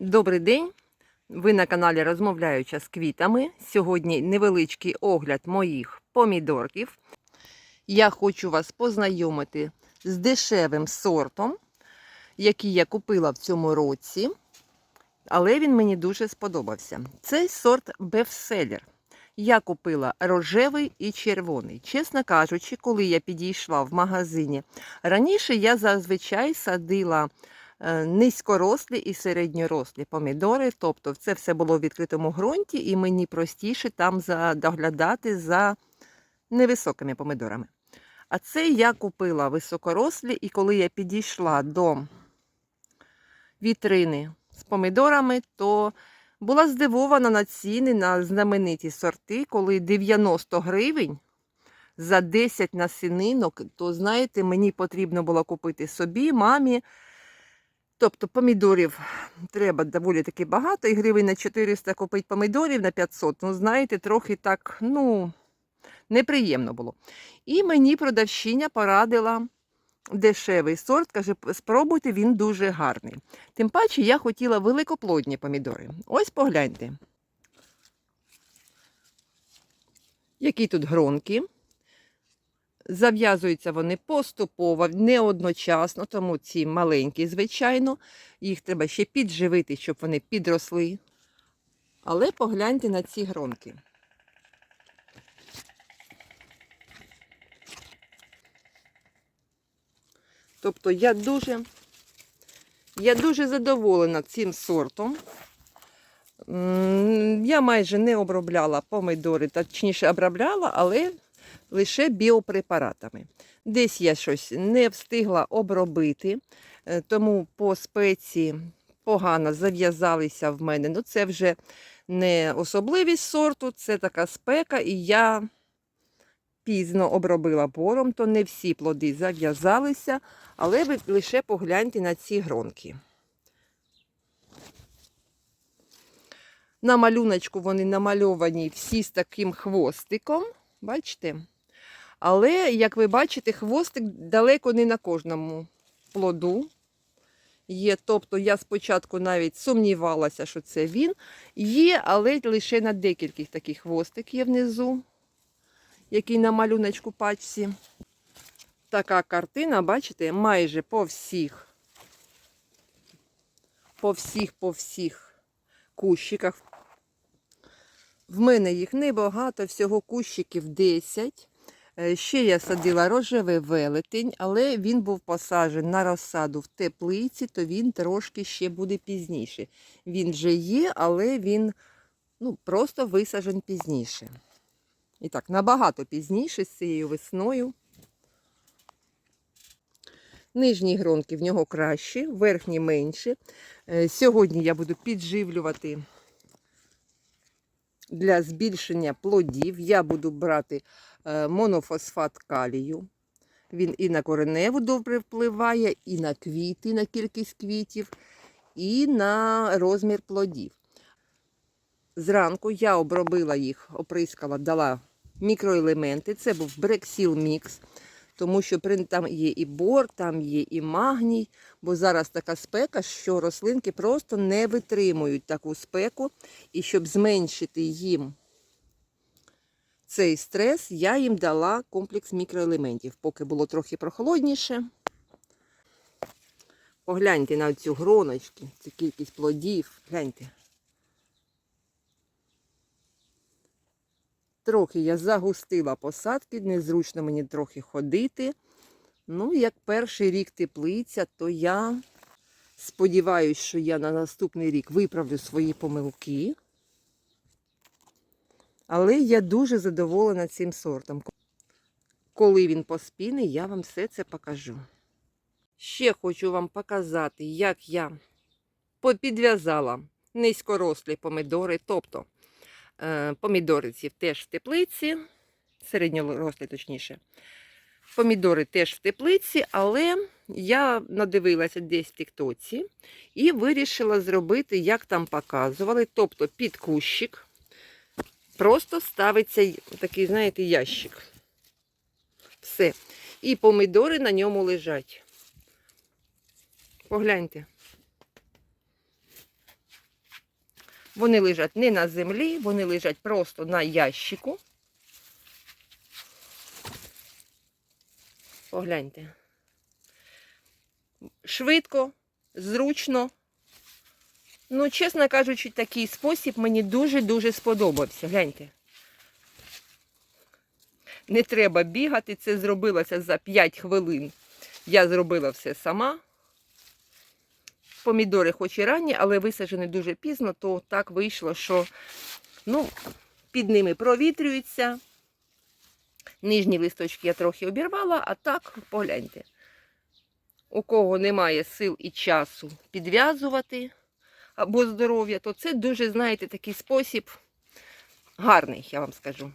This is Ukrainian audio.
Добрий день! Ви на каналі Розмовляюча з квітами. Сьогодні невеличкий огляд моїх помідорків. Я хочу вас познайомити з дешевим сортом, який я купила в цьому році, але він мені дуже сподобався. Цей сорт бестселер. Я купила рожевий і червоний. Чесно кажучи, коли я підійшла в магазині, раніше я зазвичай садила низькорослі і середньорослі помідори. Тобто це все було в відкритому ґрунті, і мені простіше там доглядати за невисокими помідорами. А це я купила високорослі, і коли я підійшла до вітрини з помідорами, то була здивована на ціни на знамениті сорти, коли 90 гривень за 10 насінинок, то знаєте, мені потрібно було купити собі, мамі. Тобто помідорів треба доволі таки багато, і гривень на 400 купити помідорів на 500. Ну, знаєте, трохи так, ну, неприємно було. І мені продавщиня порадила дешевий сорт, каже, спробуйте, він дуже гарний. Тим паче я хотіла великоплодні помідори. Ось погляньте. Які тут гронки. Зав'язуються вони поступово, не одночасно, тому ці маленькі, звичайно. Їх треба ще підживити, щоб вони підросли. Але погляньте на ці гронки. Тобто я дуже, я дуже задоволена цим сортом. Я майже не обробляла помидори, точніше обробляла, але лише біопрепаратами. Десь я щось не встигла обробити, е, тому по спеції погано зав'язалися в мене. Ну, це вже не особливість сорту, це така спека, і я пізно обробила бором, то не всі плоди зав'язалися, але ви лише погляньте на ці гронки. На малюночку вони намальовані всі з таким хвостиком. Бачите? Але, як ви бачите, хвостик далеко не на кожному плоду є. Тобто я спочатку навіть сумнівалася, що це він. Є, але лише на декількох таких хвостик є внизу, який на малюночку пачці. Така картина, бачите, майже по всіх, по всіх, по всіх кущиках. В мене їх небагато, всього кущиків 10. Е, Ще я садила рожевий велетень, але він був посаджений на розсаду в теплиці, то він трошки ще буде пізніше. Він вже є, але він ну, просто висаджен пізніше. І так, набагато пізніше з цією весною. Нижні гронки в нього кращі, верхні менші. Е, Сьогодні я буду підживлювати для збільшення плодів. Я буду брати е, монофосфат калію. Він і на кореневу добре впливає, і на квіти, на кількість квітів, і на розмір плодів. Зранку я обробила їх, оприскала, дала мікроелементи. Це був брексіл мікс, тому що там є і бор, там є і магній, бо зараз така спека, що рослинки просто не витримують таку спеку. І щоб зменшити їм цей стрес, я їм дала комплекс мікроелементів, поки було трохи прохолодніше. Погляньте на цю гроночки, цю кількість плодів. Гляньте. Трохи я загустила посадки, незручно мені трохи ходити. Ну, як перший рік теплиця, то я сподіваюся, що я на наступний рік виправлю свої помилки. Але я дуже задоволена цим сортом. Коли він поспіний, я вам все це покажу. Ще хочу вам показати, як я підв'язала низькорослі помидори. Тобто е, помідори ці теж в теплиці, середньорослі точніше. Помідори теж в теплиці, але я надивилася десь в Тіктоці і вирішила зробити, як там показували. Тобто під кущик просто ставиться такий, знаєте, ящик. Все. І помідори на ньому лежать. Погляньте. Вони лежать не на землі, вони лежать просто на ящику. Погляньте. Швидко, зручно. Ну, чесно кажучи, такий спосіб мені дуже-дуже сподобався. Гляньте. Не треба бігати, це зробилося за 5 хвилин. Я зробила все сама. Помідори хоч і ранні, але висаджені дуже пізно, то так вийшло, що ну, під ними провітрюються. Нижні листочки я трохи обірвала, а так погляньте. У кого немає сил і часу підв'язувати або здоров'я, то це дуже, знаєте, такий спосіб гарний, я вам скажу.